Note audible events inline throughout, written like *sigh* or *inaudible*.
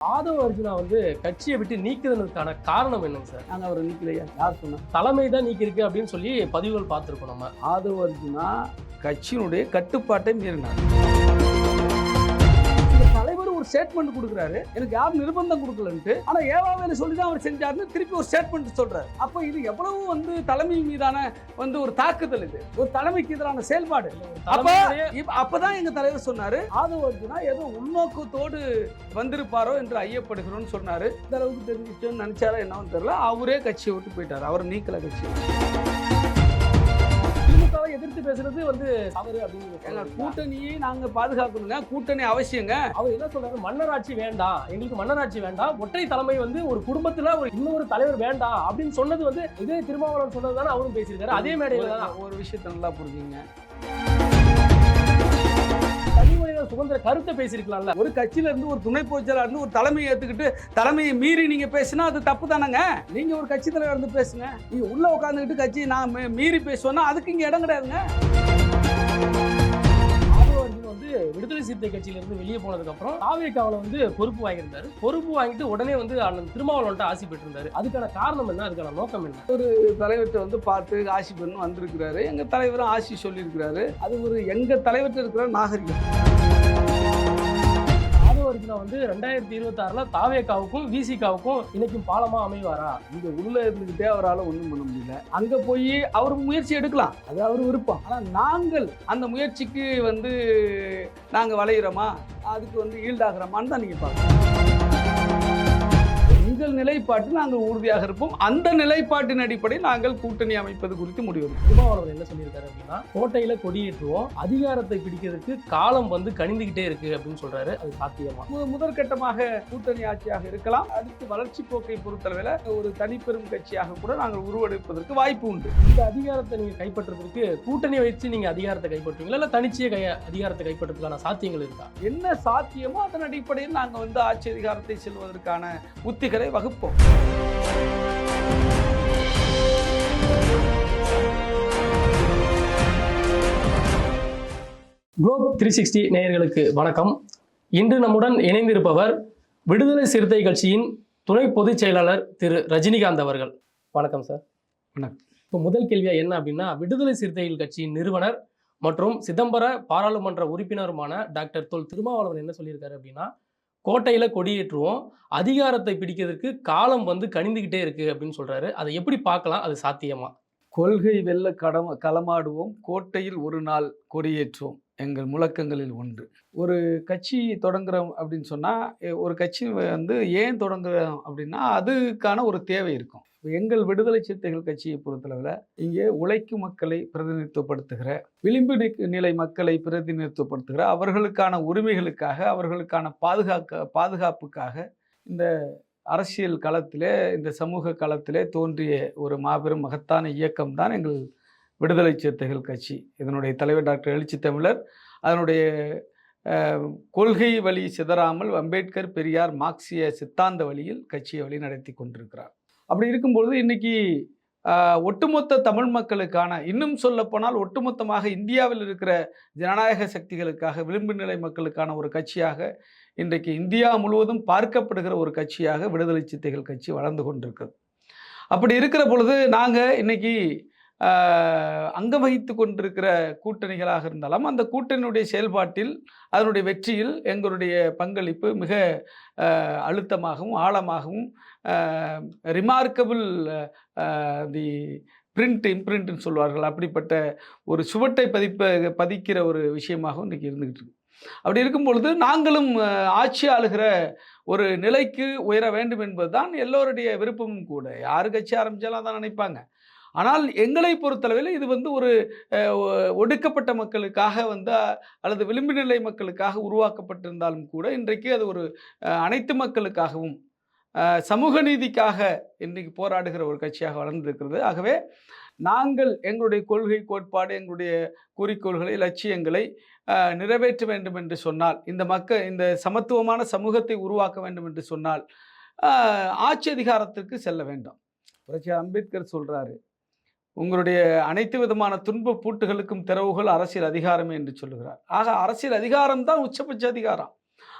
ஆதவ அர்ஜுனா வந்து கட்சியை விட்டு நீக்குறதுக்கான காரணம் என்னங்க சார்? நாங்கள் அவரை நிற்கலையா யார் சொன்னா? தலைமை தான் நீக்கிருக்கு அப்படின்னு சொல்லி பதிவுகள் பார்த்துருக்கோம் நம்ம. ஆதவ அர்ஜுனா கட்சியினுடைய கட்டுப்பாட்டை மீறினார். ஸ்டேட்மெண்ட் கொடுக்குறாரு. எனக்கு யாரும் நிர்பந்தம் கொடுக்கலன்ட்டு. ஆனா ஏவாவேல சொல்லி தான் அவர் செஞ்சாருன்னு திருப்பி ஒரு ஸ்டேட்மெண்ட் சொல்றாரு. அப்போ இது எவ்வளவு வந்து தலைமை மீதான வந்து ஒரு தாக்குதல் இது? ஒரு தலைமைக்கு எதிரான செயல்பாடு. அப்ப அப்பதான் எங்க தலைவர் சொன்னாரு ஆதவ அர்ஜுனா ஏதோ உள்நோக்கத்தோடு வந்திருப்பாரோ என்று ஐயப்படுகிறோம்னு சொன்னாரு. இந்த அளவுக்கு தெரிஞ்சிச்சோன்னு நினைச்சாரா என்னன்னு தெரியல. அவரே கட்சியை விட்டு போயிட்டாரு. அவர் நீக்கல கட்சியை திமுகவை எதிர்த்து பேசுறது வந்து தவறு அப்படின்னு. கூட்டணியை நாங்க பாதுகாக்கணுங்க கூட்டணி அவசியங்க. அவர் என்ன சொல்றாரு? மன்னராட்சி வேண்டாம் எங்களுக்கு மன்னராட்சி வேண்டாம் ஒற்றை தலைமை வந்து ஒரு குடும்பத்துல ஒரு இன்னொரு தலைவர் வேண்டாம் அப்படின்னு சொன்னது வந்து இதே திருமாவளவன் சொன்னது தானே அவரும் பேசியிருக்காரு. அதே மேடையில தான். ஒரு- ஒரு விஷயத்தை நல்லா புரிஞ்சுங்க. மனித சுதந்திர கருத்தை பேசியிருக்கலாம்ல? ஒரு கட்சியில இருந்து ஒரு துணை பொதுச்செயலாளர் இருந்து ஒரு தலைமையை ஏத்துக்கிட்டு தலைமையை மீறி நீங்க பேசினா அது தப்பு தானங்க? நீங்க ஒரு கட்சி தலைவர் இருந்து பேசுங்க. நீங்க உள்ள உட்காந்துக்கிட்டு கட்சி நான் மீறி பேசுவேன்னா அதுக்கு இங்க இடம் கிடையாதுங்க. விடுதலை சிறுத்தை கட்சியில இருந்து வெளியே போனதுக்கு அப்புறம் தாவேக்காவில வந்து பொறுப்பு வாங்கியிருந்தாரு. பொறுப்பு வாங்கிட்டு உடனே வந்து அண்ணன் திருமாவளவன்ட்ட ஆசி பெற்றிருந்தாரு. அதுக்கான காரணம் என்ன? அதுக்கான நோக்கம் என்ன? தலைவர்கிட்ட வந்து பார்த்து ஆசி பண்ணு வந்திருக்கிறாரு. எங்க தலைவரும் ஆசி சொல்லியிருக்கிறாரு. அது ஒரு எங்க தலைவர்கிட்ட இருக்கிற நாகரிகம். ஆதவ வந்து ரெண்டாயிரத்தி இருபத்தி ஆறுல தாவேக்காவுக்கும் விசிகாவுக்கும் இன்னைக்கும் பாலமா அமைவாரா? இங்க உள்ள இருந்துகிட்டே அவரால் ஒன்றும் பண்ண முடியல. அங்க போய் அவர் முயற்சி எடுக்கலாம். அது அவர் விருப்பம். ஆனா நாங்கள் அந்த முயற்சிக்கு வந்து நாங்க வளையிறோமா? அதுக்கு வந்து ஈல்டாகிறோமான்னு தான் நீங்க பார்க்கணும். எங்கள் நிலைப்பாட்டில் நாங்கள் உறுதியாக இருப்போம். அந்த நிலைப்பாட்டின் அடிப்படையில் நாங்கள் கூட்டணி அமைப்பது குறித்து முடிவெடுப்போம் திருமாவளவன் என்ன சொல்லியிருக்காரு அப்படின்னா கோட்டையில கொடியேற்றுவோம் அதிகாரத்தை பிடிக்கிறதுக்கு காலம் வந்து கணிந்துகிட்டே இருக்கு அப்படின்னு சொல்றாரு. அது சாத்தியமா? முதற்கட்டமாக கூட்டணி ஆட்சியாக இருக்கலாம். அடுத்து வளர்ச்சி போக்கை பொறுத்தளவில் ஒரு தனிப்பெரும் கட்சியாக கூட நாங்கள் உருவெடுப்பதற்கு வாய்ப்பு உண்டு. இந்த அதிகாரத்தை நீங்க கைப்பற்றுறதுக்கு கூட்டணி வச்சு நீங்க அதிகாரத்தை கைப்பற்றுவீங்களா? இல்ல தனிச்சைய கை அதிகாரத்தை கைப்பற்றுறதுக்கான சாத்தியங்கள் இருக்கா? என்ன சாத்தியமோ அதன் அடிப்படையில் நாங்கள் வந்து ஆட்சி அதிகாரத்தை செல்வதற்கான உத்திகளை வகுப்போம். குளோப் த்ரீ சிக்ஸ்டி நேயர்களுக்கு வணக்கம். இன்று நம்முடன் இணைந்திருப்பவர் விடுதலை சிறுத்தை கட்சியின் துணை பொதுச் செயலாளர் திரு ரஜினிகாந்த் அவர்கள். வணக்கம் சார் வணக்கம். இப்போ முதல் கேள்வியா என்ன அப்படின்னா விடுதலை சிறுத்தைகள் கட்சியின் நிறுவனர் மற்றும் சிதம்பர பாராளுமன்ற உறுப்பினருமான டாக்டர் தொல் திருமாவளவன் என்ன சொல்லியிருக்காரு அப்படின்னா கோட்டையில் கொடியேற்றுவோம். அதிகாரத்தை பிடிக்கிறதுக்கு காலம் வந்து கணிந்துக்கிட்டே இருக்குது அப்படின்னு சொல்கிறாரு அதை எப்படி பார்க்கலாம்? அது சாத்தியமா? கொள்கை வெல்ல கடம களமாடுவோம். கோட்டையில் ஒரு நாள் கொடியேற்றுவோம். எங்கள் முழக்கங்களில் ஒன்று. ஒரு கட்சி தொடங்குறோம் அப்படின்னு சொன்னால் ஒரு கட்சி வந்து ஏன் தொடங்குறோம் அப்படின்னா அதுக்கான ஒரு தேவை இருக்கும். எங்கள் விடுதலை சிறுத்தைகள் கட்சியை பொறுத்தளவில் இங்கே உழைக்கும் மக்களை பிரதிநிதித்துவப்படுத்துகிற விளிம்பு நிலை மக்களை பிரதிநிதித்துவப்படுத்துகிற அவர்களுக்கான உரிமைகளுக்காக அவர்களுக்கான பாதுகாக்க பாதுகாப்புக்காக இந்த அரசியல் களத்திலே இந்த சமூக களத்திலே தோன்றிய ஒரு மாபெரும் மகத்தான இயக்கம் தான் எங்கள் விடுதலை சிறுத்தைகள் கட்சி. இதனுடைய தலைவர் டாக்டர் எழுச்சி தமிழர் அதனுடைய கொள்கை வழி சிதறாமல் அம்பேத்கர் பெரியார் மார்க்சிய சித்தாந்த வழியில் கட்சியை வழி நடத்தி கொண்டிருக்கிறார். அப்படி இருக்கும்பொழுது இன்னைக்கு ஒட்டுமொத்த தமிழ் மக்களுக்கான இன்னும் சொல்லப்போனால் ஒட்டுமொத்தமாக இந்தியாவில் இருக்கிற ஜனநாயக சக்திகளுக்காக விளிம்பு நிலை மக்களுக்கான ஒரு கட்சியாக இன்றைக்கு இந்தியா முழுவதும் பார்க்கப்படுகிற ஒரு கட்சியாக விடுதலை சித்தைகள் கட்சி வளர்ந்து கொண்டிருக்கிறது அப்படி இருக்கிற பொழுது நாங்கள் இன்றைக்கி அங்கம் வகித்து கொண்டிருக்கிற கூட்டணிகளாக இருந்தாலும் அந்த கூட்டணியுடைய செயல்பாட்டில் அதனுடைய வெற்றியில் எங்களுடைய பங்களிப்பு மிக அழுத்தமாகவும் ஆழமாகவும் ரிமார்க்கபிள் தி பிரிண்ட் இம்ப்ரிண்ட்னு சொல்வார்கள். அப்படிப்பட்ட ஒரு சுவட்டை பதிப்ப பதிக்கிற ஒரு விஷயமாகவும் இன்றைக்கி இருந்துக்கிட்டு இருக்கு. அப்படி இருக்கும் பொழுது நாங்களும் ஆட்சி ஆளுகிற ஒரு நிலைக்கு உயர வேண்டும் என்பதுதான் எல்லோருடைய விருப்பமும் கூட. யார் கட்சி ஆரம்பித்தாலும் அதான் நினைப்பாங்க. ஆனால் எங்களை பொறுத்தளவில் இது வந்து ஒரு ஒடுக்கப்பட்ட மக்களுக்காக வந்து அல்லது விளிம்பு நிலை மக்களுக்காக உருவாக்கப்பட்டிருந்தாலும் கூட இன்றைக்கு அது ஒரு அனைத்து மக்களுக்காகவும் சமூக நீதிக்காக இன்றைக்கு போராடுகிற ஒரு கட்சியாக வளர்ந்திருக்கிறது. ஆகவே நாங்கள் எங்களுடைய கொள்கை கோட்பாடு எங்களுடைய குறிக்கோள்களை லட்சியங்களை நிறைவேற்ற வேண்டும் என்று சொன்னால் இந்த மக்கள் இந்த சமத்துவமான சமூகத்தை உருவாக்க வேண்டும் என்று சொன்னால் ஆட்சி அதிகாரத்திற்கு செல்ல வேண்டும். புரட்சியார் அம்பேத்கர் சொல்கிறாரு உங்களுடைய அனைத்து விதமான துன்ப பூட்டுகளுக்கும் திறவுகள் அரசியல் அதிகாரமே என்று சொல்லுகிறார். ஆக அரசியல் அதிகாரம் தான் உச்சபட்ச அதிகாரம்.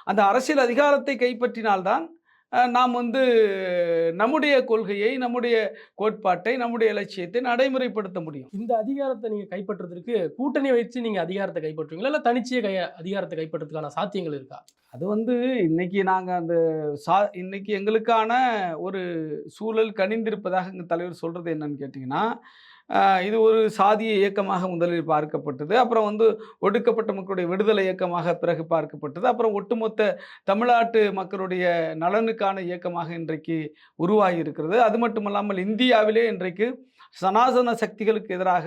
அந்த அரசியல் அதிகாரத்தை கைப்பற்றினால்தான் நாம் வந்து நம்முடைய கொள்கையை நம்முடைய கோட்பாட்டை நம்முடைய இலட்சியத்தை நடைமுறைப்படுத்த முடியும். இந்த அதிகாரத்தை நீங்க கைப்பற்றுறதுக்கு கூட்டணி வச்சு நீங்க அதிகாரத்தை கைப்பற்றுவீங்களா? இல்ல தனிச்சையே கை அதிகாரத்தை கைப்பற்றுறதுக்கான சாத்தியங்கள் இருக்கா? அது வந்து இன்னைக்கு நாங்கள் அந்த சா இன்னைக்கு எங்களுக்கான ஒரு சூழல் கனிந்திருப்பதாக எங்கள் தலைவர் சொல்கிறது என்னன்னு கேட்டிங்கன்னா இது ஒரு சாதிய இயக்கமாக முதலில் பார்க்கப்பட்டது. அப்புறம் வந்து ஒடுக்கப்பட்ட மக்களுடைய விடுதலை இயக்கமாக பிறகு பார்க்கப்பட்டது. அப்புறம் ஒட்டுமொத்த தமிழ்நாட்டு மக்களுடைய நலனுக்கான இயக்கமாக இன்றைக்கு உருவாகி இருக்கிறது அது மட்டுமல்லாமல் இந்தியாவிலே இன்றைக்கு சனாதன சக்திகளுக்கு எதிராக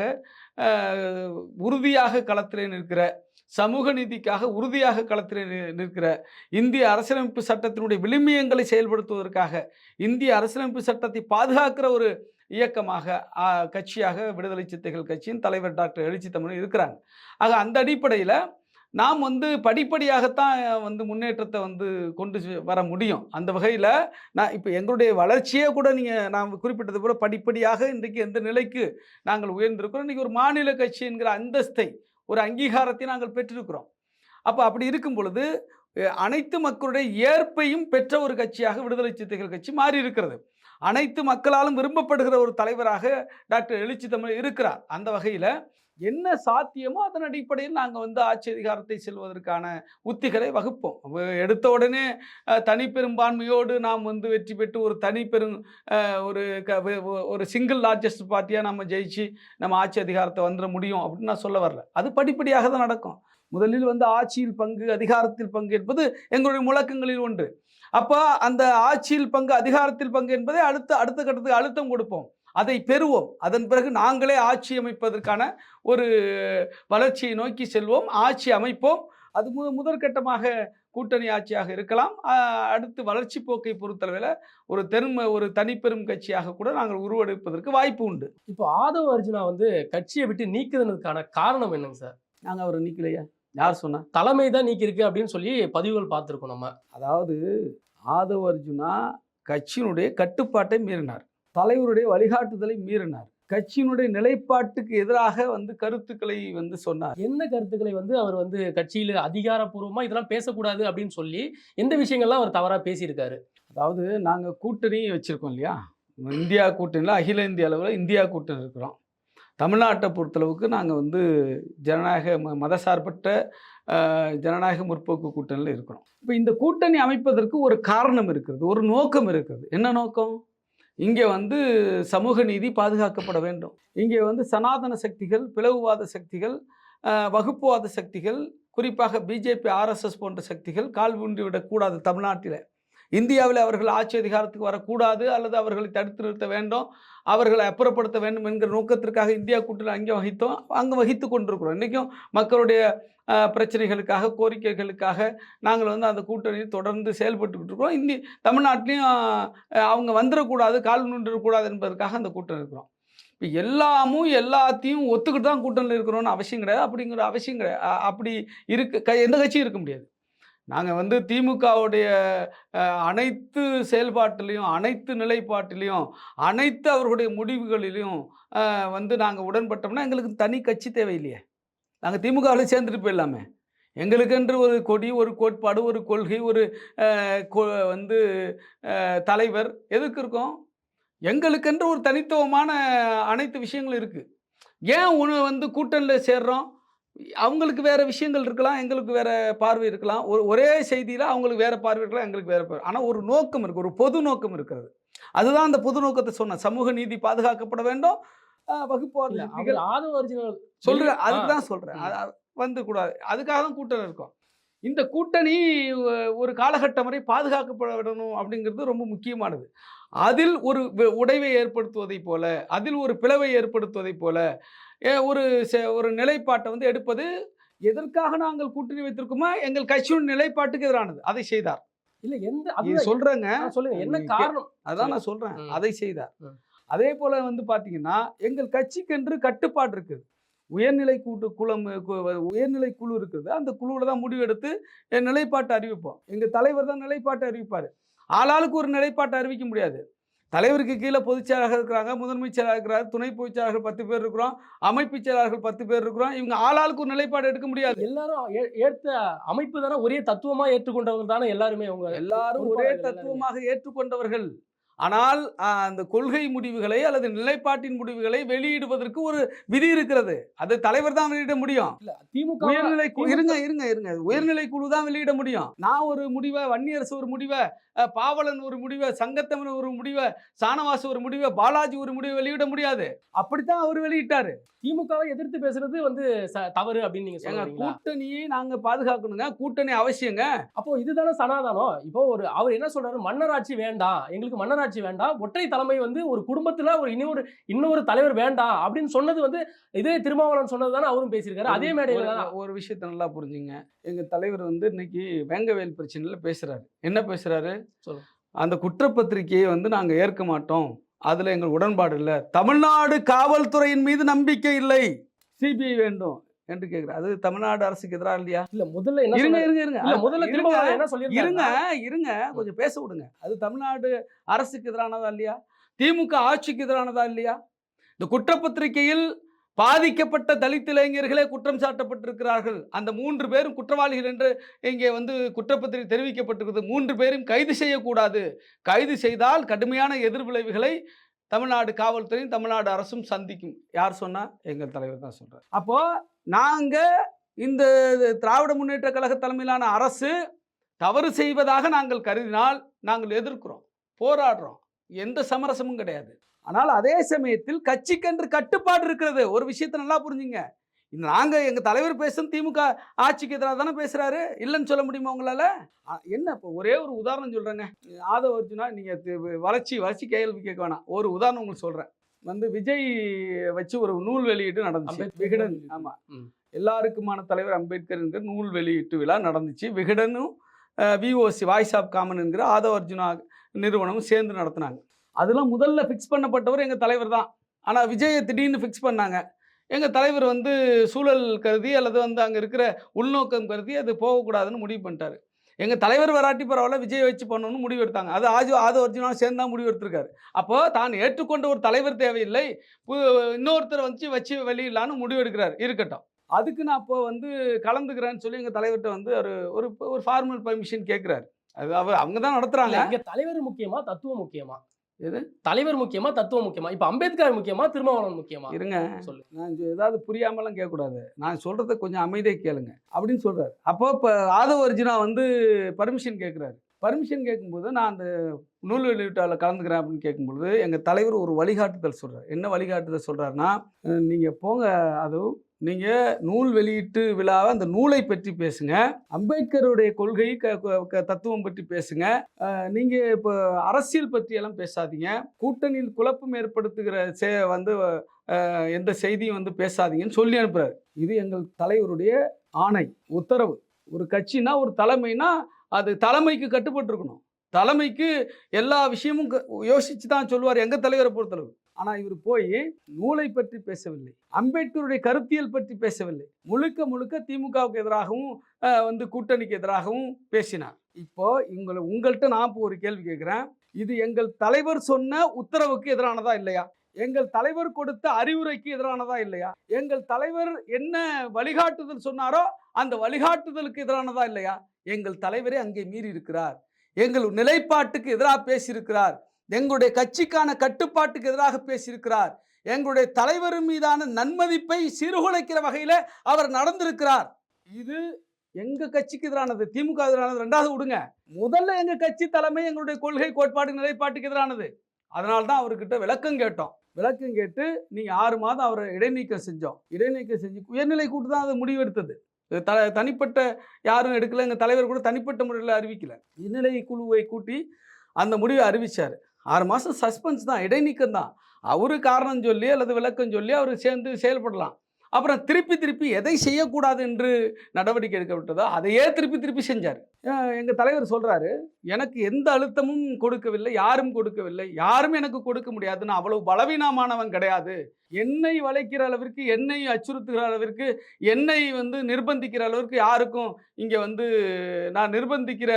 உறுதியாக களத்திலே நிற்கிற சமூக நீதிக்காக உறுதியாக களத்தில் நிற்கிற இந்திய அரசியலமைப்பு சட்டத்தினுடைய விளிமியங்களை செயல்படுத்துவதற்காக இந்திய அரசியலமைப்பு சட்டத்தை பாதுகாக்கிற ஒரு இயக்கமாக கட்சியாக விடுதலை சித்தைகள் கட்சியின் தலைவர் டாக்டர் எழுச்சி தமிழ் இருக்கிறாங்க. ஆக அந்த அடிப்படையில் நாம் வந்து படிப்படியாகத்தான் வந்து முன்னேற்றத்தை வந்து கொண்டு வர முடியும். அந்த வகையில் நான் இப்போ எங்களுடைய வளர்ச்சியே கூட நீங்கள் நான் குறிப்பிட்டது கூட படிப்படியாக இன்றைக்கு எந்த நிலைக்கு நாங்கள் உயர்ந்திருக்கிறோம். இன்றைக்கி ஒரு மாநில கட்சி என்கிற அந்தஸ்தை ஒரு அங்கீகாரத்தை நாங்கள் பெற்றிருக்கிறோம். அப்போ அப்படி இருக்கும் பொழுது அனைத்து மக்களுடைய ஏற்பையும் பெற்ற ஒரு கட்சியாக விடுதலை சிறுத்தைகள் கட்சி மாறி இருக்கிறது அனைத்து மக்களாலும் விரும்பப்படுகிற ஒரு தலைவராக டாக்டர் எழுச்சி தமிழ் இருக்கிறார். அந்த வகையில் என்ன சாத்தியமோ அதன் அடிப்படையில் நாங்கள் வந்து ஆட்சி அதிகாரத்தை செல்வதற்கான உத்திகளை வகுப்போம். எடுத்த உடனே தனிப்பெரும்பான்மையோடு நாம் வந்து வெற்றி பெற்று ஒரு தனிப்பெரும் ஒரு க ஒரு சிங்கிள் லார்ஜஸ்ட் பார்ட்டியாக நம்ம ஜெயிச்சு நம்ம ஆட்சி அதிகாரத்தை வந்துட முடியும் அப்படின்னு நான் சொல்ல வரல. அது படிப்படியாக தான் நடக்கும். முதலில் வந்து ஆட்சியில் பங்கு அதிகாரத்தில் பங்கு என்பது எங்களுடைய முழக்கங்களில் ஒன்று. அப்போ அந்த ஆட்சியில் பங்கு அதிகாரத்தில் பங்கு என்பதை அடுத்த அடுத்த கட்டத்துக்கு அழுத்தம் கொடுப்போம். அதை பெறுவோம். அதன் பிறகு நாங்களே ஆட்சி அமைப்பதற்கான ஒரு வளர்ச்சியை நோக்கி செல்வோம் ஆட்சி அமைப்போம். அது மு முதற்கட்டமாக கூட்டணி ஆட்சியாக இருக்கலாம். அடுத்து வளர்ச்சி போக்கை பொறுத்தளவில் ஒரு தெரும ஒரு தனிப்பெரும் கட்சியாக கூட நாங்கள் உருவெடுப்பதற்கு வாய்ப்பு உண்டு. இப்போ ஆதவ அர்ஜுனா வந்து கட்சியை விட்டு நீக்குதுனதுக்கான காரணம் என்னங்க சார்? நாங்கள் அவரை நீக்கலையா? யார் சொன்னா? தலைமை தான் நீக்கியிருக்கு அப்படின்னு சொல்லி பதிவுகள் பார்த்துருக்கோம் நம்ம. அதாவது ஆதவ அர்ஜுனா கட்சியினுடைய கட்டுப்பாட்டை மீறினார். தலைவருடைய வழிகாட்டுதலை மீறினார். கட்சியினுடைய நிலைப்பாட்டுக்கு எதிராக வந்து கருத்துக்களை வந்து சொன்னார். என்ன கருத்துக்களை வந்து அவர் வந்து கட்சியில அதிகாரப்பூர்வமா இதெல்லாம் பேசக்கூடாது அப்படின்னு சொல்லி எந்த விஷயங்கள்லாம் அவர் தவறா பேசியிருக்காரு? அதாவது நாங்கள் கூட்டணி வச்சுருக்கோம் இல்லையா? இந்தியா கூட்டணியில் அகில இந்திய அளவில் இந்தியா கூட்டணி இருக்கிறோம். தமிழ்நாட்டை பொறுத்தளவுக்கு நாங்கள் வந்து ஜனநாயக ம மதசார்பற்ற ஜனநாயக முற்போக்கு கூட்டணியில் இருக்கிறோம். இப்போ இந்த கூட்டணி அமைப்பதற்கு ஒரு காரணம் இருக்கிறது ஒரு நோக்கம் இருக்கிறது. என்ன நோக்கம்? இங்கே வந்து சமூக நீதி பாதுகாக்கப்பட வேண்டும். இங்கே வந்து சனாதன சக்திகள் பிளவுவாத சக்திகள் வகுப்புவாத சக்திகள் குறிப்பாக பிஜேபி ஆர்எஸ்எஸ் போன்ற சக்திகள் கால் ஊன்றி விடக்கூடாது தமிழ்நாட்டில். இந்தியாவில் அவர்கள் ஆட்சி அதிகாரத்துக்கு வரக்கூடாது அல்லது அவர்களை தடுத்து நிறுத்த வேண்டும் அவர்களை அப்புறப்படுத்த வேண்டும் என்கிற நோக்கத்திற்காக இந்தியா கூட்டணி அங்கே வகித்தோம். அங்கே வகித்து கொண்டிருக்கிறோம். இன்றைக்கும் மக்களுடைய பிரச்சனைகளுக்காக கோரிக்கைகளுக்காக நாங்கள் வந்து அந்த கூட்டணியில் தொடர்ந்து செயல்பட்டுக்கிட்டு இருக்கிறோம். இந்தி தமிழ்நாட்டிலையும் அவங்க வந்துடக்கூடாது கால் நின்றுடக்கூடாது என்பதற்காக அந்த கூட்டணி இருக்கிறோம். இப்போ எல்லாமும் எல்லாத்தையும் ஒத்துக்கிட்டு தான் கூட்டணியில் இருக்கிறோன்னு அவசியம் கிடையாது. அப்படிங்கிற அவசியம் கிடையாது அப்படி இருக்கு க எந்த கட்சியும் இருக்க முடியாது. நாங்கள் வந்து திமுகவுடைய அனைத்து செயல்பாட்டிலையும் அனைத்து நிலைப்பாட்டிலையும் அனைத்து அவர்களுடைய முடிவுகளிலையும் வந்து நாங்கள் உடன்பட்டோம்னா எங்களுக்கு தனி கட்சி தேவையில்லையே. நாங்கள் திமுகவில் சேர்ந்துட்டு போயிடலாமே. எங்களுக்கென்று ஒரு கொடி ஒரு கோட்பாடு ஒரு கொள்கை ஒரு வந்து தலைவர் எதுக்கு இருக்கோம்? எங்களுக்கென்று ஒரு தனித்துவமான அனைத்து விஷயங்களும் இருக்குது ஏன் உணவு வந்து கூட்டணியில் சேர்றோம்? அவங்களுக்கு வேறு விஷயங்கள் இருக்கலாம் எங்களுக்கு வேறு பார்வை இருக்கலாம். ஒரு ஒரே செய்தியில் அவங்களுக்கு வேறு பார்வை இருக்கலாம் எங்களுக்கு வேறு பார்வை. ஆனால் ஒரு நோக்கம் இருக்குது ஒரு பொது நோக்கம் இருக்கிறது. அதுதான் அந்த பொது நோக்கத்தை சொன்னேன் சமூக நீதி பாதுகாக்கப்பட வேண்டும் அர்ஜுனா சொல்கிறேன். அதுக்கு தான் சொல்கிறேன். வந்து கூடாது. அதுக்காக தான் கூட்டணி இருக்கும். இந்த கூட்டணி ஒரு காலகட்டம் வரை பாதுகாக்கப்பட விடணும் அப்படிங்கிறது ரொம்ப முக்கியமானது. அதில் ஒரு உடைவை ஏற்படுத்துவதைப் போல அதில் ஒரு பிளவை ஏற்படுத்துவதைப் போல ஒரு ஒரு நிலைப்பாட்டை வந்து எடுப்பது எதற்காக நாங்கள் கூட்டணி வைத்திருக்கோமா எங்கள் கட்சியின் நிலைப்பாட்டுக்கு எதிரானது. அதை செய்தார். இல்ல எந்த அதுதான் சொல்றேங்க. சொல்லுங்க. என்ன காரணம்? அதான் நான் சொல்றேன். அதை செய்தார். அதே போல வந்து பாத்தீங்கன்னா எங்கள் கட்சிக்கென்று கட்டுப்பாடு இருக்குது. உயர்நிலை கூட்டு குளம் உயர்நிலை குழு இருக்குது. அந்த குழுவில் தான் முடிவெடுத்து என் நிலைப்பாட்டை அறிவிப்போம். எங்கள் தலைவர் தான் நிலைப்பாட்டை அறிவிப்பார். ஆளாளுக்கு ஒரு நிலைப்பாட்டை அறிவிக்க முடியாது. தலைவருக்கு கீழே பொதுச் செயலாளர்கள் இருக்கிறாங்க முதன்மைச் செயலாளர் இருக்கிறார் துணை பொதுச் செயலாளர்கள் பத்து பேர் இருக்கிறோம் அமைப்புச் செயலாளர்கள் பத்து பேர் இருக்கிறோம். இவங்க ஆளாளுக்கு ஒரு நிலைப்பாடு எடுக்க முடியாது. எல்லாரும் ஏற்ற அமைப்பு தானே ஒரே தத்துவமா ஏற்றுக்கொண்டவங்க தானே எல்லாருமே அவங்க எல்லாரும் ஒரே தத்துவமாக ஏற்றுக்கொண்டவர்கள். ஆனால் அந்த கொள்கை முடிவுகளை அல்லது நிலைப்பாட்டின் முடிவுகளை வெளியிடுவதற்கு ஒரு விதி இருக்கிறது. அது தலைவர் தான் வெளியிட முடியும். திமுக உயர்நிலை இருங்க இருங்க இருங்க. உயர்நிலை குழு தான் வெளியிட முடியும். நான் ஒரு முடிவை வன்னியரசு ஒரு முடிவை பாவலன் ஒரு முடிவை சங்கத்தமிழ் ஒரு முடிவை சானவாசு ஒரு முடிவை பாலாஜி ஒரு முடிவை வெளியிட முடியாது. அப்படித்தான் அவர் வெளியிட்டாரு. திமுகவை எதிர்த்து பேசுறது வந்து தவறு அப்படின்னு நீங்க சொல்றீங்களா? கூட்டணியை நாங்க பாதுகாக்கணுங்க. கூட்டணி அவசியங்க. அப்போ இதுதானே சனாதானம். இப்போ ஒரு அவர் என்ன சொல்றாரு? மன்னராட்சி வேண்டாம். எங்களுக்கு மன்னராட்சி வேண்டாம் ஒற்றை தலைமை வந்து ஒரு குடும்பத்துல ஒரு இன்னொரு இன்னொரு தலைவர் வேண்டாம் அப்படின்னு சொன்னது வந்து இதே திருமாவளவன் சொன்னது தானே அவரும் பேசியிருக்காரு. அதே மேடையில ஒரு- தான். ஒரு விஷயத்தை நல்லா புரிஞ்சுங்க. எங்க தலைவர் வந்து இன்னைக்கு வேங்கவேல் பிரச்சனையில பேசுறாரு. என்ன பேசுறாரு? சொல்லுங்க. அந்த குற்றப்பத்திரிகையை வந்து நாங்க ஏற்க மாட்டோம். அதுல எங்கள் உடன்பாடு இல்லை. தமிழ்நாடு காவல்துறையின் மீது நம்பிக்கை இல்லை. சிபிஐ வேண்டும். என்று கேட்கிறார். அது தமிழ்நாடு அரசுக்கு எதிராக இல்லையா? இல்ல முதல்ல இருங்க? இருங்க இருங்க. முதல்ல என்ன இருங்க இருங்க. கொஞ்சம் பேச விடுங்க. அது தமிழ்நாடு அரசுக்கு எதிரானதா இல்லையா? திமுக ஆட்சிக்கு எதிரானதா இல்லையா? இந்த குற்றப்பத்திரிகையில் பாதிக்கப்பட்ட தலித் இளைஞர்களே குற்றம் சாட்டப்பட்டிருக்கிறார்கள். அந்த மூன்று பேரும் குற்றவாளிகள் என்று இங்கே வந்து குற்றப்பத்திரிகை தெரிவிக்கப்பட்டிருக்கிறது. மூன்று பேரும் கைது செய்யக்கூடாது. கைது செய்தால் கடுமையான எதிர்விளைவுகளை தமிழ்நாடு காவல்துறையும் தமிழ்நாடு அரசும் சந்திக்கும். யார் சொன்னால் எங்கள் தலைவர் தான் சொல்கிறார் அப்போது நாங்கள் இந்த திராவிட முன்னேற்ற கழக தலைமையிலான அரசு தவறு செய்வதாக நாங்கள் கருதினால் நாங்கள் எதிர்க்கிறோம் போராடுறோம். எந்த சமரசமும் கிடையாது. ஆனால் அதே சமயத்தில் கட்சிக்கென்று கட்டுப்பாடு இருக்கிறது. ஒரு விஷயத்தை நல்லா புரிஞ்சுங்க. இந்த நாங்க எங்க தலைவர் பேசும் திமுக ஆட்சிக்கு எதிராக தானே பேசுறாரு? இல்லைன்னு சொல்ல முடியுமா உங்களால? என்ன இப்போ ஒரே ஒரு உதாரணம் சொல்றேங்க. ஆதவ அர்ஜுனா நீங்க தி- வளர்ச்சி வளர்ச்சி கேள்வி கேட்க வேணாம். ஒரு உதாரணம் உங்களுக்கு சொல்றேன். வந்து விஜய் வச்சு ஒரு நூல் வெளியீடு நடந்துச்சு. விகடன் நூல் ஆமா. ம். எல்லாருக்குமான தலைவர் அம்பேத்கர் என்கிற நூல் வெளியீட்டு விழா நடந்துச்சு. விகடனும் விஓசி வாய்ஸ் ஆஃப் காமன் என்கிற ஆதவ அர்ஜுனா நிறுவனமும் சேர்ந்து நடத்துனாங்க. அதெல்லாம் முதல்ல ஃபிக்ஸ் பண்ணப்பட்டவர் எங்கள் தலைவர் தான். ஆனால் விஜயை திடீர்னு ஃபிக்ஸ் பண்ணாங்க. எங்கள் தலைவர் வந்து சூழல் கருதி அல்லது வந்து அங்கே இருக்கிற உள்நோக்கம் கருதி அது போகக்கூடாதுன்னு முடிவு பண்ணிட்டாரு. எங்கள் தலைவர் வராட்டி பரவாயில்ல விஜய் வச்சு பண்ணணும்னு முடிவு எடுத்தாங்க. அது ஆஜு ஆதவ ஒரிஜினாலும் சேர்ந்து தான் முடிவு எடுத்திருக்காரு. அப்போ தான் ஏற்றுக்கொண்ட ஒரு தலைவர் தேவையில்லை பு- இன்னொருத்தர் வந்து வச்சு வெளியிடலான்னு முடிவு எடுக்கிறார். இருக்கட்டும். அதுக்கு நான் அப்போ வந்து கலந்துக்கிறேன்னு சொல்லி எங்கள் தலைவர்கிட்ட வந்து ஒரு ஒரு ஒரு ஃபார்மல் பர்மிஷன் கேட்குறாரு அது அவர் அவங்க தான் நடத்துகிறாங்க எங்கள் தலைவர் முக்கியமா தத்துவம் முக்கியமா? எது? தலைவர் முக்கியமா தத்துவம் முக்கியமா? இப்ப அம்பேத்கர் முக்கியமா திருமாவளவன் முக்கியமா? இருங்க. சொல்லு. நான் ஏதாவது புரியாமலாம் கேட்கக்கூடாது. நான் சொல்கிறத கொஞ்சம் அமைதியாக கேளுங்க. அப்படின்னு சொல்கிறார் அப்போ இப்போ ஆதவ அர்ஜுனா வந்து பர்மிஷன் கேட்குறாரு. பர்மிஷன் கேட்கும்போது நான் அந்த நூல் வெளியீட்டாவில் கலந்துக்கிறேன் அப்படின்னு கேட்கும்பொழுது எங்கள் தலைவர் ஒரு வழிகாட்டுதல் சொல்கிறார் என்ன வழிகாட்டுதல் சொல்கிறாருன்னா நீங்கள் போங்க அது நீங்கள் நூல் வெளியீட்டு விழாவை அந்த நூலை பற்றி பேசுங்க. அம்பேத்கருடைய கொள்கை க க- க- தத்துவம் பற்றி பேசுங்க. நீங்கள் இப்போ அரசியல் பற்றியெல்லாம் பேசாதீங்க. கூட்டணியில் குழப்பம் ஏற்படுத்துகிற சே வந்து எந்த செய்தியும் வந்து பேசாதீங்கன்னு சொல்லி அனுப்புறாரு. இது எங்கள் தலைவருடைய ஆணை உத்தரவு. ஒரு கட்சினா ஒரு தலைமைனா அது தலைமைக்கு கட்டுப்பட்டு இருக்கணும் தலைமைக்கு எல்லா விஷயமும் க- யோசிச்சு தான் சொல்லுவார் எங்கள் தலைவரை பொறுத்தளவு. ஆனால் இவர் போய் நூலை பற்றி பேசவில்லை. அம்பேத்கருடைய கருத்தியல் பற்றி பேசவில்லை. முழுக்க முழுக்க திமுகவுக்கு எதிராகவும் வந்து கூட்டணிக்கு எதிராகவும் பேசினார். இப்போ உங்களை உங்கள்கிட்ட நான் இப்போ ஒரு கேள்வி கேட்குறேன். இது எங்கள் தலைவர் சொன்ன உத்தரவுக்கு எதிரானதா இல்லையா? எங்கள் தலைவர் கொடுத்த அறிவுரைக்கு எதிரானதா இல்லையா? எங்கள் தலைவர் என்ன வழிகாட்டுதல் சொன்னாரோ அந்த வழிகாட்டுதலுக்கு எதிரானதா இல்லையா? எங்கள் தலைவரே அங்கே மீறி இருக்கிறார் எங்கள் நிலைப்பாட்டுக்கு எதிராக பேசியிருக்கிறார். எங்களுடைய கட்சிக்கான கட்டுப்பாட்டுக்கு எதிராக பேசியிருக்கிறார். எங்களுடைய தலைவர் மீதான நன்மதிப்பை சீர்குலைக்கிற வகையில் அவர் நடந்திருக்கிறார். இது எங்க கட்சிக்கு எதிரானது? திமுக எதிரானது? ரெண்டாவது விடுங்க. முதல்ல எங்க கட்சி தலைமை எங்களுடைய கொள்கை கோட்பாடு நிலைப்பாட்டுக்கு எதிரானது. அதனால தான் அவர்கிட்ட விளக்கம் கேட்டோம். விளக்கம் கேட்டு நீ ஆறு மாதம் அவரை இடைநீக்கம் செஞ்சோம். இடைநீக்கம் செஞ்சு உயர்நிலை கூட்டு தான் அது முடிவெடுத்தது. த தனிப்பட்ட யாரும் எடுக்கல. எங்கள் தலைவர் கூட தனிப்பட்ட முறையில் அறிவிக்கல. இந்நிலை குழுவை கூட்டி அந்த முடிவை அறிவிச்சார். ஆறு மாதம் சஸ்பென்ஸ் தான் இடைநீக்கம் தான். அவரு காரணம் சொல்லி அல்லது விளக்கம் சொல்லி அவர் சேர்ந்து செயல்படலாம். அப்புறம் திருப்பி திருப்பி எதை செய்யக்கூடாது என்று நடவடிக்கை எடுக்கப்பட்டதோ அதையே திருப்பி திருப்பி செஞ்சார். எங்கள் தலைவர் சொல்கிறாரு எனக்கு எந்த அழுத்தமும் கொடுக்கவில்லை யாரும் கொடுக்கவில்லை யாரும் எனக்கு கொடுக்க முடியாது நான் அவ்வளவு பலவீனமானவன் கிடையாது. என்னை வளைக்கிற அளவிற்கு என்னை அச்சுறுத்துகிற அளவிற்கு என்னை வந்து நிர்பந்திக்கிற அளவிற்கு யாருக்கும் இங்கே வந்து நான் நிர்பந்திக்கிற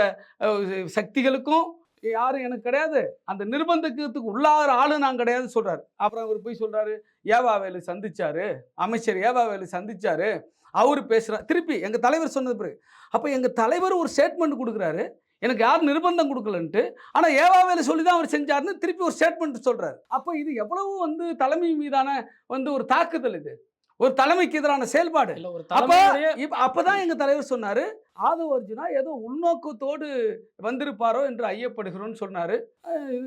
சக்திகளுக்கும் யாரும் எனக்கு கிடையாது. அந்த நிர்பந்தத்துக்கு உள்ளாகிற ஆளு நான் கிடையாது சொல்றாரு. அப்புறம் அவர் போய் சொல்றாரு ஏவாவேலு சந்திச்சாரு அமைச்சர் ஏவாவேலு சந்திச்சாரு அவர் பேசுறார் திருப்பி எங்க தலைவர் சொன்னது பிறகு அப்ப எங்க தலைவர் ஒரு ஸ்டேட்மெண்ட் கொடுக்குறாரு எனக்கு யார் நிர்பந்தம் கொடுக்கலன்ட்டு ஆனா ஏவாவேலு சொல்லி தான் அவர் செஞ்சாருன்னு திருப்பி ஒரு ஸ்டேட்மெண்ட் சொல்றாரு. அப்ப இது எவ்வளவு வந்து தலைமை மீதான வந்து ஒரு தாக்குதல் இது? ஒரு தலைமைக்கு எதிரான செயல்பாடு. அப்ப அப்பதான் எங்க தலைவர் சொன்னாரு ஆதவ அர்ஜுனா ஏதோ உள்நோக்கத்தோடு வந்திருப்பாரோ என்று ஐயப்படுகிறோம்னு சொன்னாரு.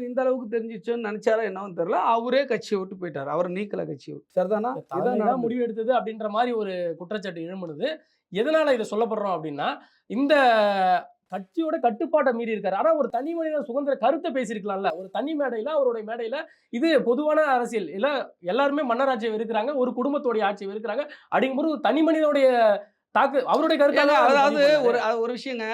இந்த அளவுக்கு தெரிஞ்சிச்சோன்னு நினைச்சாரா என்னன்னு தெரியல. அவரே கட்சியை விட்டு போயிட்டாரு. அவர் நீக்கல கட்சியை விட்டு. சரிதானா? இதான். முடிவு எடுத்தது அப்படின்ற மாதிரி ஒரு குற்றச்சாட்டு எழும்புனது. எதனால இதை சொல்லப்படுறோம் அப்படின்னா இந்த கட்சியோட கட்டுப்பாட்டை மீறி இருக்காரு. ஆனா ஒரு தனி மனித சுதந்திர கருத்தை பேசியிருக்கலாம்ல. ஒரு தனி மேடையில அவருடைய மேடையில இது பொதுவான அரசியல். இல்ல எல்லாருமே மன்னராட்சியை இருக்கிறாங்க ஒரு குடும்பத்தோடைய ஆட்சியை இருக்கிறாங்க அப்படிங்கும்போது ஒரு தனி மனிதனுடைய தாக்கு அவருடைய கருத்தாக அதாவது ஒரு ஒரு விஷயங்க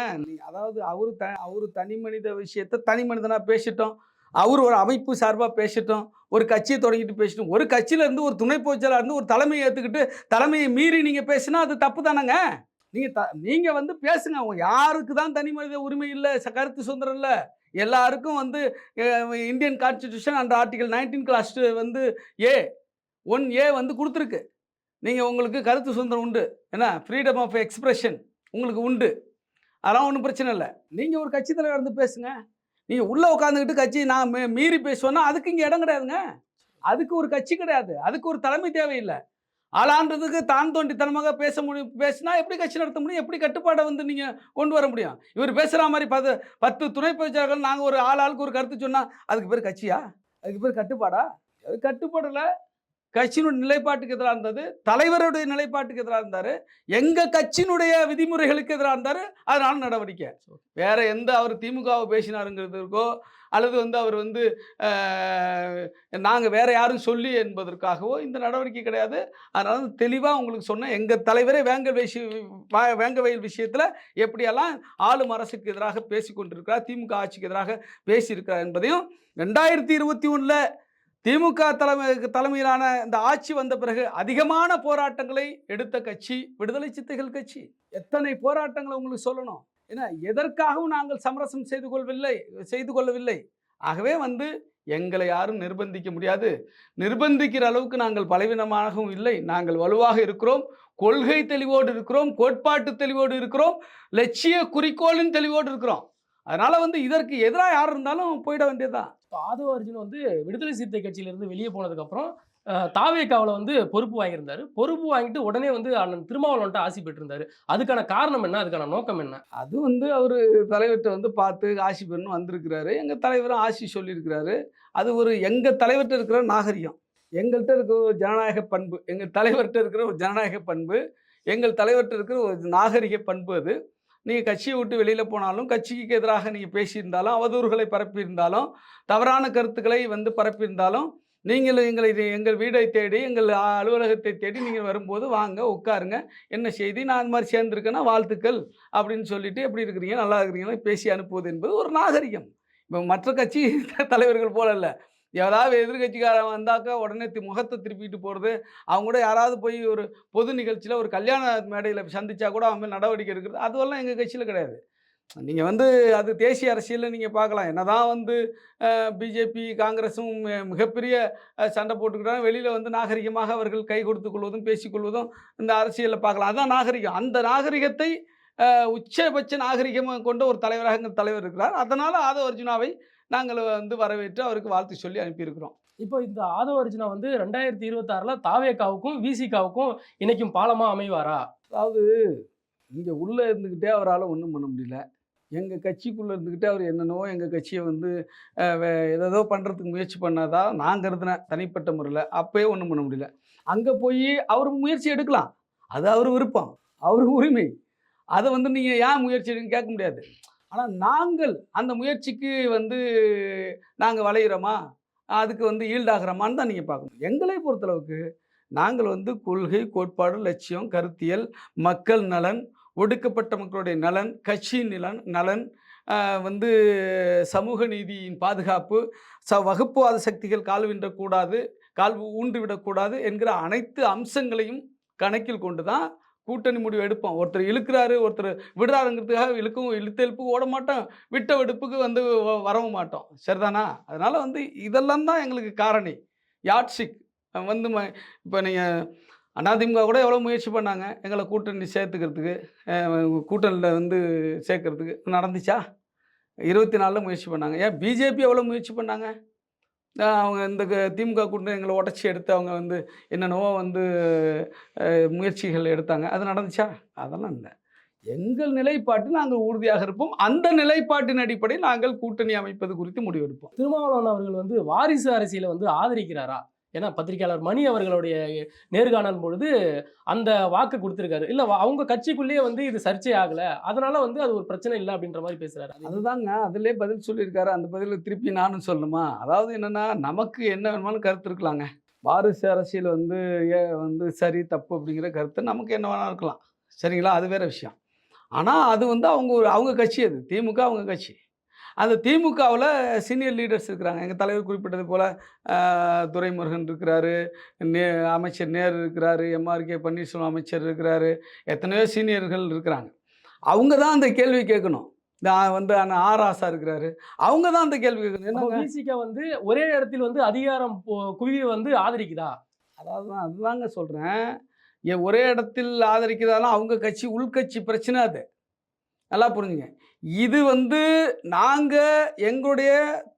அதாவது அவரு த அவரு தனி மனித விஷயத்த தனி மனிதனா பேசிட்டோம். அவர் ஒரு அமைப்பு சார்பா பேசிட்டோம். ஒரு கட்சியை தொடங்கிட்டு பேசிட்டோம். ஒரு கட்சியில இருந்து ஒரு துணை பொதுச்செயலாளர் இருந்து ஒரு தலைமையை ஏத்துக்கிட்டு தலைமையை மீறி நீங்க பேசினா அது தப்பு தானேங்க? நீங்கள் த நீங்கள் வந்து பேசுங்க. அவங்க யாருக்கு தான் தனி மனித உரிமை இல்லை ச- கருத்து சுதந்திரம் இல்லை. எல்லாருக்கும் வந்து Indian constitution and article nineteen clause வந்து ஏ ஒன் ஏ வந்து கொடுத்துருக்கு. நீங்கள் உங்களுக்கு கருத்து சுதந்திரம் உண்டு. என்ன? ஃப்ரீடம் ஆஃப் எக்ஸ்பிரஷன் உங்களுக்கு உண்டு. அதெல்லாம் ஒன்றும் பிரச்சனை இல்லை. நீங்கள் ஒரு கட்சி தலைவர் இருந்து பேசுங்க. நீங்கள் உள்ளே உட்காந்துக்கிட்டு கட்சி நான் மீறி பேசுவேன்னா அதுக்கு இங்கே இடம் கிடையாதுங்க. அதுக்கு ஒரு கட்சி கிடையாது. அதுக்கு ஒரு தலைமை தேவையில்லை. ஆளான்றதுக்கு தான் தோண்டித்தனமாக பேச முடியும் பேசினா எப்படி கட்சி நடத்த முடியும்? எப்படி கட்டுப்பாடை வந்து நீங்கள் கொண்டு வர முடியும்? இவர் பேசுகிற மாதிரி பத்து பத்து துணை பேச்சாளர்கள் நாங்கள் ஒரு ஆள் ஆளுக்கு ஒரு கருத்து சொன்னால் அதுக்கு பேர் கட்சியா? அதுக்கு பேர் கட்டுப்பாடா? அது கட்டுப்பாடில் கட்சியினுடைய நிலைப்பாட்டுக்கு எதிராக இருந்தது தலைவருடைய நிலைப்பாட்டுக்கு எதிராக இருந்தார் எங்கள் கட்சியினுடைய விதிமுறைகளுக்கு எதிராக இருந்தார் அதனால நடவடிக்கை. வேற எந்த அவர் திமுகவை பேசினாருங்கிறதுக்கோ அல்லது வந்து அவர் வந்து நாங்கள் வேற யாரும் சொல்லி என்பதற்காகவோ இந்த நடவடிக்கை கிடையாது. அதனால தெளிவாக உங்களுக்கு சொன்னேன் எங்கள் தலைவரே வேங்க விஷய வேங்கவயல் விஷயத்தில் எப்படியெல்லாம் ஆளும் அரசுக்கு எதிராக பேசி கொண்டிருக்கிறார் திமுக ஆட்சிக்கு எதிராக பேசியிருக்கிறார் என்பதையும் ரெண்டாயிரத்தி இருபத்தி ஒன்றில் திமுக தலைமை தலைமையிலான இந்த ஆட்சி வந்த பிறகு அதிகமான போராட்டங்களை எடுத்த கட்சி விடுதலை சித்தைகள் கட்சி. எத்தனை போராட்டங்களை உங்களுக்கு சொல்லணும்? ஏன்னா எதற்காகவும் நாங்கள் சமரசம் செய்து கொள்ளவில்லை செய்து கொள்ளவில்லை. ஆகவே வந்து எங்களை யாரும் நிர்பந்திக்க முடியாது. நிர்பந்திக்கிற அளவுக்கு நாங்கள் பலவீனமாகவும் இல்லை. நாங்கள் வலுவாக இருக்கிறோம். கொள்கை தெளிவோடு இருக்கிறோம். கோட்பாட்டு தெளிவோடு இருக்கிறோம். லட்சிய குறிக்கோளின் தெளிவோடு இருக்கிறோம். அதனால் வந்து இதற்கு எதிராக யார் இருந்தாலும் போயிட வேண்டியதுதான். இப்ப ஆதவ அர்ஜுன் வந்து விடுதலை சிறுத்தை கட்சியிலேருந்து வெளியே போனதுக்கப்புறம் தாவேக்காவில் வந்து பொறுப்பு வாங்கியிருந்தாரு. பொறுப்பு வாங்கிட்டு உடனே வந்து அண்ணன் திருமாவளவன்ட்ட ஆசி பெற்றிருந்தாரு. அதுக்கான காரணம் என்ன? அதுக்கான நோக்கம் என்ன? அது வந்து அவர் தலைவர்கிட்ட வந்து பார்த்து ஆசி பெறணும் வந்திருக்கிறாரு. எங்கள் தலைவரும் ஆசி சொல்லியிருக்கிறாரு. அது ஒரு எங்கள் தலைவர்கிட்ட இருக்கிற நாகரிகம். எங்கள்கிட்ட இருக்கிற ஒரு ஜனநாயக பண்பு. எங்கள் தலைவர்கிட்ட இருக்கிற ஒரு ஜனநாயக பண்பு. எங்கள் தலைவர்கிட்ட இருக்கிற ஒரு நாகரிக பண்பு அது. நீங்கள் கட்சியை விட்டு வெளியில் போனாலும் கட்சிக்கு எதிராக நீங்கள் பேசியிருந்தாலும் அவதூறுகளை பரப்பியிருந்தாலும் தவறான கருத்துக்களை வந்து பரப்பியிருந்தாலும் நீங்கள் எங்களை எங்கள் வீடை தேடி எங்கள் அலுவலகத்தை தேடி நீங்கள் வரும்போது வாங்க உட்காருங்க. என்ன செய்தி? நான் இந்த மாதிரி சேர்ந்துருக்கேன்னா வாழ்த்துக்கள் அப்படின்னு சொல்லிட்டு எப்படி இருக்கிறீங்க? நல்லா இருக்கிறீங்களா? பேசி அனுப்புவது என்பது ஒரு நாகரிகம். இப்போ மற்ற கட்சி *laughs* தலைவர்கள் போல இல்லை. ஏதாவது எதிர்கட்சிக்காரன் வந்தாக்கா உடனே தி- முகத்தை திருப்பிட்டு போகிறது அவங்க கூட யாராவது போய் ஒரு பொது நிகழ்ச்சியில் ஒரு கல்யாண மேடையில் சந்தித்தா கூட அவங்க மேல் நடவடிக்கை எடுக்கிறது. அதுவெல்லாம் எங்கள் கட்சியில் கிடையாது. நீங்கள் வந்து அது தேசிய அரசியலில் நீங்கள் பார்க்கலாம். என்னதான் வந்து பிஜேபி காங்கிரஸும் மிகப்பெரிய சண்டை போட்டுக்கிட்டாலும் வெளியில் வந்து நாகரிகமாக அவர்கள் கை கொடுத்து கொள்வதும் பேசிக்கொள்வதும் இந்த அரசியலில் பார்க்கலாம். அதுதான் நாகரிகம். அந்த நாகரிகத்தை உச்சபட்ச நாகரிகமாக கொண்ட ஒரு தலைவராக எங்கள் தலைவர் இருக்கிறார். அதனால் ஆதவ அர்ஜுனாவை நாங்கள் வந்து வரவேற்று அவருக்கு வாழ்த்து சொல்லி அனுப்பியிருக்கிறோம். இப்போ இந்த ஆதவ அர்ஜுனா வந்து ரெண்டாயிரத்தி இருபத்தாறுல தாவேக்காவுக்கும் விசிகாவுக்கும் இன்னைக்கும் பாலமா அமைவாரா? அதாவது இங்கே உள்ளே இருந்துக்கிட்டே அவரால் ஒன்றும் பண்ண முடியல. எங்கள் கட்சிக்குள்ளே இருந்துக்கிட்டே அவர் என்னென்னவோ எங்கள் கட்சியை வந்து ஏதேதோ பண்ணுறதுக்கு முயற்சி பண்ணாதா நான் கருதினேன் தனிப்பட்ட முறையில் அப்பயே ஒன்றும் பண்ண முடியல. அங்கே போய் அவர் முயற்சி எடுக்கலாம். அது அவர் விருப்பம். அவர் உரிமை. அதை வந்து நீங்கள் ஏன் முயற்சி எடுன்னு கேட்க முடியாது. ஆனால் நாங்கள் அந்த முயற்சிக்கு வந்து நாங்கள் வளையிறோமா? அதுக்கு வந்து ஈல்டாகிறோமான்னு தான் நீங்கள் பார்க்கணும். எங்களை பொறுத்தளவுக்கு நாங்கள் வந்து கொள்கை கோட்பாடு லட்சியம் கருத்தியல் மக்கள் நலன் ஒடுக்கப்பட்ட மக்களுடைய நலன் கட்சியின் நலன் நலன் வந்து சமூக நீதியின் பாதுகாப்பு ச வகுப்புவாத சக்திகள் கால் கால் ஊன்றி விடக்கூடாது என்கிற அனைத்து அம்சங்களையும் கணக்கில் கொண்டு தான் கூட்டணி முடிவு எடுப்போம். ஒருத்தர் இழுக்கிறாரு ஒருத்தர் விடுறாருங்கிறதுக்காக இழுக்கவும் இழுத்து இழுப்பு ஓட மாட்டோம். விட்ட வெடுப்புக்கு வந்து வரவும் மாட்டோம். சரிதானா? அதனால் வந்து இதெல்லாம் தான் எங்களுக்கு காரணி. யாட்சிக் வந்து இப்போ நீங்கள் அதிமுக கூட எவ்வளோ முயற்சி பண்ணாங்க எங்களை கூட்டணி சேர்த்துக்கிறதுக்கு கூட்டணியில் வந்து சேர்க்கறதுக்கு. நடந்துச்சா? இருபத்தி நாலில் முயற்சி பண்ணாங்க. ஏன் பிஜேபி எவ்வளோ முயற்சி பண்ணாங்க? ஆஹ் அவங்க இந்த க- திமுக கூட்டணி எங்களை உடச்சி எடுத்து அவங்க வந்து என்னென்னவோ வந்து அஹ், முயற்சிகள் எடுத்தாங்க. அது நடந்துச்சா? அதெல்லாம் இல்லை. எங்கள் நிலைப்பாட்டில் நாங்கள் உறுதியாக இருப்போம். அந்த நிலைப்பாட்டின் அடிப்படையில் நாங்கள் கூட்டணி அமைப்பது குறித்து முடிவெடுப்போம். திருமாவளவன் அவர்கள் வந்து வாரிசு அரசியலை வந்து ஆதரிக்கிறாரா? ஏன்னா பத்திரிகையாளர் மணி அவர்களுடைய நேர்காணல் பொழுது அந்த வாக்கு கொடுத்துருக்காரு. இல்லை அவங்க கட்சிக்குள்ளேயே வந்து இது சர்ச்சை ஆகலை. அதனால வந்து அது ஒரு பிரச்சனை இல்லை அப்படின்ற மாதிரி பேசுகிறாரு அதுதாங்க. அதுலேயே பதில் சொல்லியிருக்காரு. அந்த பதில் திருப்பி நானும் சொல்லணுமா? அதாவது என்னென்னா நமக்கு என்ன வேணுமாலும் கருத்து இருக்கலாங்க. வாரிசு அரசியல் வந்து ஏ வந்து சரி தப்பு அப்படிங்கிற கருத்து நமக்கு என்ன வேணாலும் இருக்கலாம். சரிங்களா? அது வேற விஷயம். ஆனால் அது வந்து அவங்க ஒரு அவங்க கட்சி அது. திமுக அவங்க கட்சி. அந்த திமுகவில் சீனியர் லீடர்ஸ் இருக்கிறாங்க. எங்கள் தலைவர் குறிப்பிட்டது போல் துரைமுருகன் இருக்கிறாரு நே அமைச்சர் நேரு இருக்கிறாரு எம்ஆர்கே பன்னீர்செல்வம் அமைச்சர் இருக்கிறாரு எத்தனையோ சீனியர்கள் இருக்கிறாங்க. அவங்க தான் அந்த கேள்வி கேட்கணும். வந்து அந்த ஆராசா இருக்கிறாரு. அவங்க தான் அந்த கேள்வி கேட்கணும். விசிக வந்து ஒரே இடத்தில் வந்து அதிகாரம் குவிய வந்து ஆதரிக்குதா? அதாவது தான் அதுதாங்க சொல்கிறேன் ஒரே இடத்தில் ஆதரிக்கிறதாலும் அவங்க கட்சி உள்கட்சி பிரச்சனை அது. நல்லா புரிஞ்சுங்க. இது வந்து நாங்கள் எங்களுடைய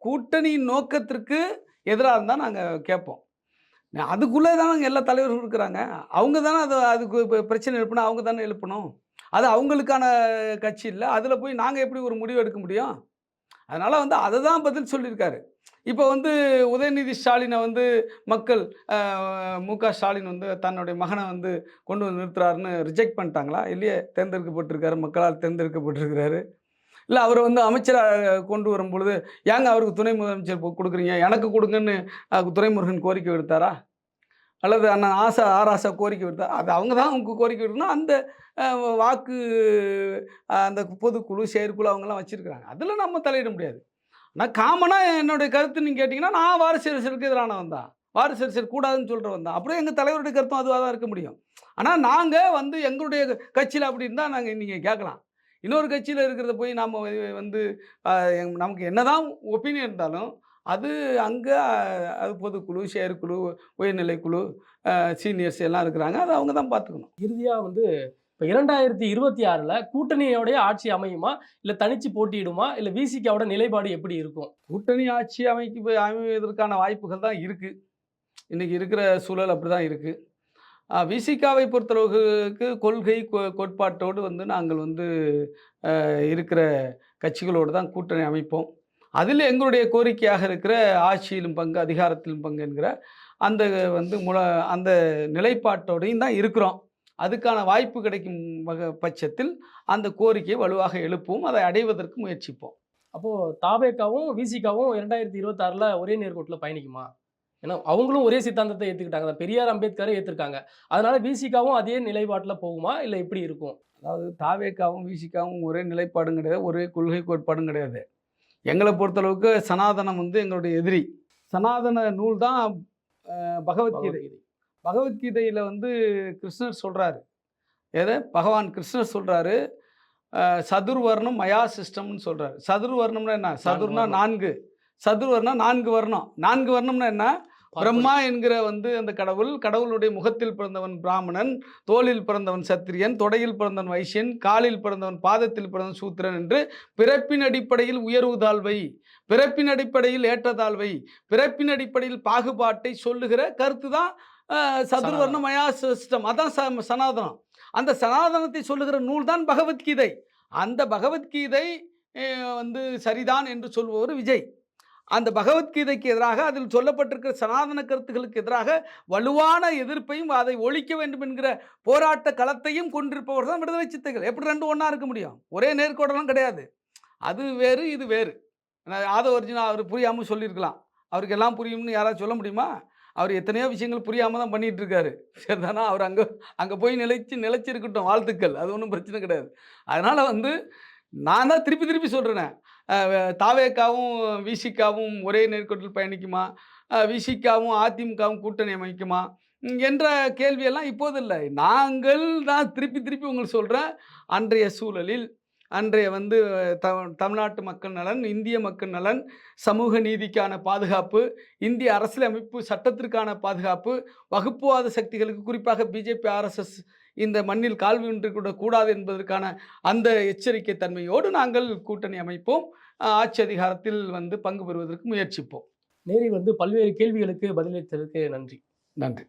கூட்டணி நோக்கத்திற்கு எதிராக இருந்தால் நாங்கள் கேட்போம். அதுக்குள்ளே தான் எல்லா தலைவர்களும் இருக்கிறாங்க. அவங்க தானே அது அதுக்கு இப்போ பிரச்சனை எழுப்பணும் அவங்க தானே எழுப்பணும். அது அவங்களுக்கான கட்சி இல்லை. அதில் போய் நாங்கள் எப்படி ஒரு முடிவு எடுக்க முடியும்? அதனால் வந்து அதை தான் பதில் சொல்லியிருக்காரு. இப்போ வந்து உதயநிதி ஸ்டாலினை வந்து மக்கள் மு க ஸ்டாலின் வந்து தன்னுடைய மகனை வந்து கொண்டு வந்து நிறுத்துறாருன்னு ரிஜெக்ட் பண்ணிட்டாங்களா? இல்லையே தேர்ந்தெடுக்கப்பட்டிருக்காரு. மக்களால் தேர்ந்தெடுக்கப்பட்டிருக்கிறாரு. இல்லை அவரை வந்து அமைச்சராக கொண்டு வரும் பொழுது ஏங்க அவருக்கு துணை முதலமைச்சர் கொடுக்குறீங்க? எனக்கு கொடுங்கன்னு அஹ், துரைமுருகன் கோரிக்கை விடுத்தாரா? அல்லது அண்ணன் ஆசா ஆராசா கோரிக்கை விடுத்தா அது அவங்க தான் அவங்க கோரிக்கை விடுக்கணும் அந்த வாக்கு அந்த பொதுக்குழு செயற்குழு அவங்கெல்லாம் வச்சுருக்கிறாங்க. அதில் நம்ம தலையிட முடியாது. ஆனால் காமனாக என்னுடைய கருத்து நீங்கள் கேட்டிங்கன்னா நான் வாரிசு அரசியலுக்கு எதிரானவன் தான். வாரிசு அரசியல் கூடாதுன்னு சொல்கிறவன் தான். அப்படியே எங்கள் தலைவருடைய கருத்தும் அதுவாக தான் இருக்க முடியும். ஆனால் நாங்கள் வந்து எங்களுடைய கட்சியில் அப்படி இருந்தால் நாங்கள் நீங்கள் கேட்கலாம். இன்னொரு கட்சியில் இருக்கிறத போய் நாம் வந்து நமக்கு என்னதான் ஒப்பீனியன் இருந்தாலும் அது அங்கே அது பொதுக்குழு செயற்குழு உயர்நிலைக்குழு சீனியர்ஸ் எல்லாம் இருக்கிறாங்க. அதை அவங்க தான் பார்த்துக்கணும். இறுதியா வந்து இப்ப இரண்டாயிரத்தி இருபத்தி ஆறுல கூட்டணியோடைய ஆட்சி அமையுமா? இல்ல தனிச்சு போட்டியிடுமா? இல்ல விசிகாவோட நிலைப்பாடு எப்படி இருக்கும்? கூட்டணி ஆட்சி அமைக்க அமைவதற்கான வாய்ப்புகள் தான் இருக்குது இன்றைக்கி இருக்கிற சூழல் அப்படி தான் இருக்குது விசிகாவை பொறுத்தளவுக்கு கொள்கை கோ- கோட்பாட்டோடு வந்து நாங்கள் வந்து இருக்கிற கட்சிகளோடு தான் கூட்டணி அமைப்போம். அதில் எங்களுடைய கோரிக்கையாக இருக்கிற ஆட்சியிலும் பங்கு அதிகாரத்திலும் பங்கு என்கிற அந்த வந்து முல அந்த நிலைப்பாட்டோடையும் தான் இருக்கிறோம். அதுக்கான வாய்ப்பு கிடைக்கும் வக பட்சத்தில் அந்த கோரிக்கையை வலுவாக எழுப்புவோம். அதை அடைவதற்கு முயற்சிப்போம். அப்போது தாவேக்காவும் விசிகாவும் இரண்டாயிரத்தி இருபத்தாறில் ஒரே நேர்கோட்டில் பயணிக்குமா? ஏன்னா அவங்களும் ஒரே சித்தாந்தத்தை ஏத்துக்கிட்டாங்க. அதான் பெரியார் அம்பேத்கரை ஏத்திருக்காங்க. அதனால விசிகாவும் அதே நிலைப்பாட்டுல போகுமா? இல்ல எப்படி இருக்கும்? அதாவது தாவேக்காவும் விசிகாவும் ஒரே நிலைப்பாடும் கிடையாது. ஒரே கொள்கை கோட்பாடும் கிடையாது. எங்களை பொறுத்தளவுக்கு சனாதனம் வந்து எங்களுடைய எதிரி. சனாதன நூல் தான் பகவத்கீதை. பகவத்கீதை. பகவத்கீதையில் வந்து கிருஷ்ணர் சொல்கிறாரு எதை? பகவான் கிருஷ்ணர் சொல்கிறாரு சதுர்வர்ணம் மயா சிஸ்டம்னு சொல்கிறாரு சதுர்வர்ணம்னா என்ன? சதுர்னா. நான்கு சதுர்வர்ணா நான்கு வர்ணம். நான்கு வர்ணம்னா என்ன? பிரம்மா என்கிற வந்து அந்த கடவுள் கடவுளுடைய முகத்தில் பிறந்தவன் பிராமணன் தோளில் பிறந்தவன் சத்திரியன் தொடையில் பிறந்தவன் வைசியன் காலில் பிறந்தவன் பாதத்தில் பிறந்தவன் சூத்திரன் என்று பிறப்பின் அடிப்படையில் உயர்வு தாழ்வை பிறப்பின் அடிப்படையில் ஏற்றத்தாழ்வை பிறப்பின் அடிப்படையில் பாகுபாட்டை சொல்லுகிற கருத்து தான் சதுர்வர்ண மயா சிஸ்டம் அதான் ச- சனாதனம். அந்த சனாதனத்தை சொல்லுகிற நூல் தான் பகவத்கீதை. அந்த பகவத்கீதை வந்து சரிதான் என்று சொல்பவர் விஜய். அந்த பகவத்கீதைக்கு எதிராக அதில் சொல்லப்பட்டிருக்கிற சனாதன கருத்துக்களுக்கு எதிராக வலுவான எதிர்ப்பையும் அதை ஒழிக்க வேண்டும் என்கிற போராட்ட களத்தையும் கொண்டிருப்பவர் தான் விடுதலை சித்தைகள். எப்படி ரெண்டு ஒன்றா இருக்க முடியும்? ஒரே நேர்கோடலாம் கிடையாது. அது வேறு இது வேறு. ஆதவ ஒரிஜினா அவர் புரியாமல் சொல்லியிருக்கலாம். அவருக்கு எல்லாம் புரியும்னு யாராவது சொல்ல முடியுமா? அவர் எத்தனையோ விஷயங்கள் புரியாமல் தான் பண்ணிகிட்டு இருக்காரு சரிதானா அவர் அங்கே அங்கே போய் நிலைச்சு நிலைச்சிருக்கட்டும் வாழ்த்துக்கள். அது ஒன்றும் பிரச்சனை கிடையாது. அதனால் வந்து நான் தான் திருப்பி திருப்பி சொல்கிறேன் தாவேக்காவும் விசிகாவும் ஒரே நேர்கோட்டில் பயணிக்குமா? விசிகாவும் அதிமுகவும் கூட்டணி அமைக்குமா? என்ற கேள்வியெல்லாம் இப்போது இல்லை. நாங்கள் தான் திருப்பி திருப்பி உங்களுக்கு சொல்கிறேன் அன்றைய சூழலில் அன்றைய வந்து த தமிழ்நாட்டு மக்கள் நலன் இந்திய மக்கள் நலன் சமூக நீதிக்கான பாதுகாப்பு இந்திய அரசியலமைப்பு சட்டத்திற்கான பாதுகாப்பு வகுப்புவாத சக்திகளுக்கு குறிப்பாக பிஜேபி ஆர்எஸ்எஸ் இந்த மண்ணில் கால் வின்று கூடாது என்பதற்கான அந்த எச்சரிக்கை தன்மையோடு நாங்கள் கூட்டணி அமைப்போம். ஆட்சி அதிகாரத்தில் வந்து பங்கு பெறுவதற்கு முயற்சிப்போம். நேரில் வந்து பல்வேறு கேள்விகளுக்கு பதிலளித்ததற்கு நன்றி. நன்றி.